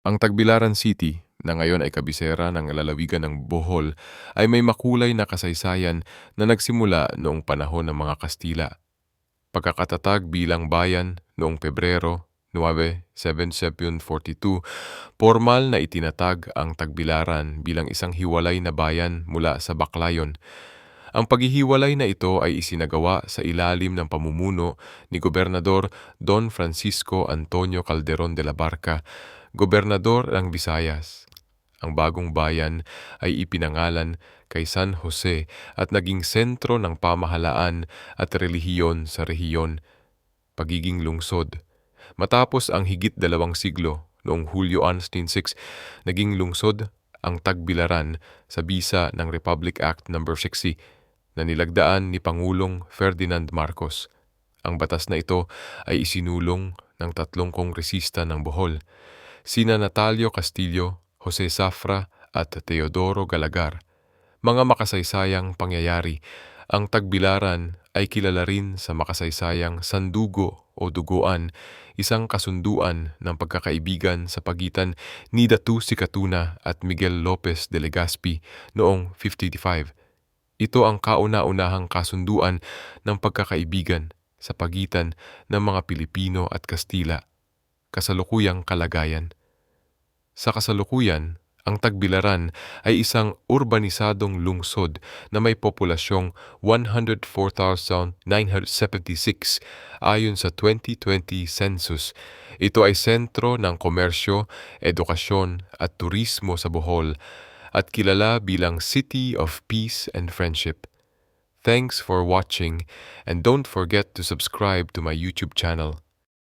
Ang Tagbilaran City, na ngayon ay kabisera ng lalawigan ng Bohol, ay may makulay na kasaysayan na nagsimula noong panahon ng mga Kastila. Pagkakatatag bilang bayan noong Pebrero 9, 1742, formal na itinatag ang Tagbilaran bilang isang hiwalay na bayan mula sa Baclayon. Ang paghihiwalay na ito ay isinagawa sa ilalim ng pamumuno ni Gobernador Don Francisco Antonio Calderon de la Barca, Gobernador ng Visayas. Ang bagong bayan ay ipinangalan kay San Jose at naging sentro ng pamahalaan at relihiyon sa rehiyon, pagiging lungsod. Matapos ang higit dalawang siglo, noong Hulyo 1606, naging lungsod ang Tagbilaran sa bisa ng Republic Act No. 60 na nilagdaan ni Pangulong Ferdinand Marcos. Ang batas na ito ay isinulong ng tatlong kongresista ng Bohol, sina Natalio Castillo, Jose Zafra at Teodoro Galagar. Mga makasaysayang pangyayari, ang Tagbilaran ay kilala rin sa makasaysayang Sandugo o Duguan, isang kasunduan ng pagkakaibigan sa pagitan ni Datu Sikatuna at Miguel Lopez de Legazpi noong 55. Ito ang kauna-unahang kasunduan ng pagkakaibigan sa pagitan ng mga Pilipino at Kastila. Kasalukuyang kalagayan. Sa kasalukuyan, ang Tagbilaran ay isang urbanisadong lungsod na may populasyong 104,976 ayon sa 2020 census. Ito ay sentro ng komersyo, edukasyon at turismo sa Bohol at kilala bilang City of Peace and Friendship. Thanks for watching and don't forget to subscribe to my YouTube channel.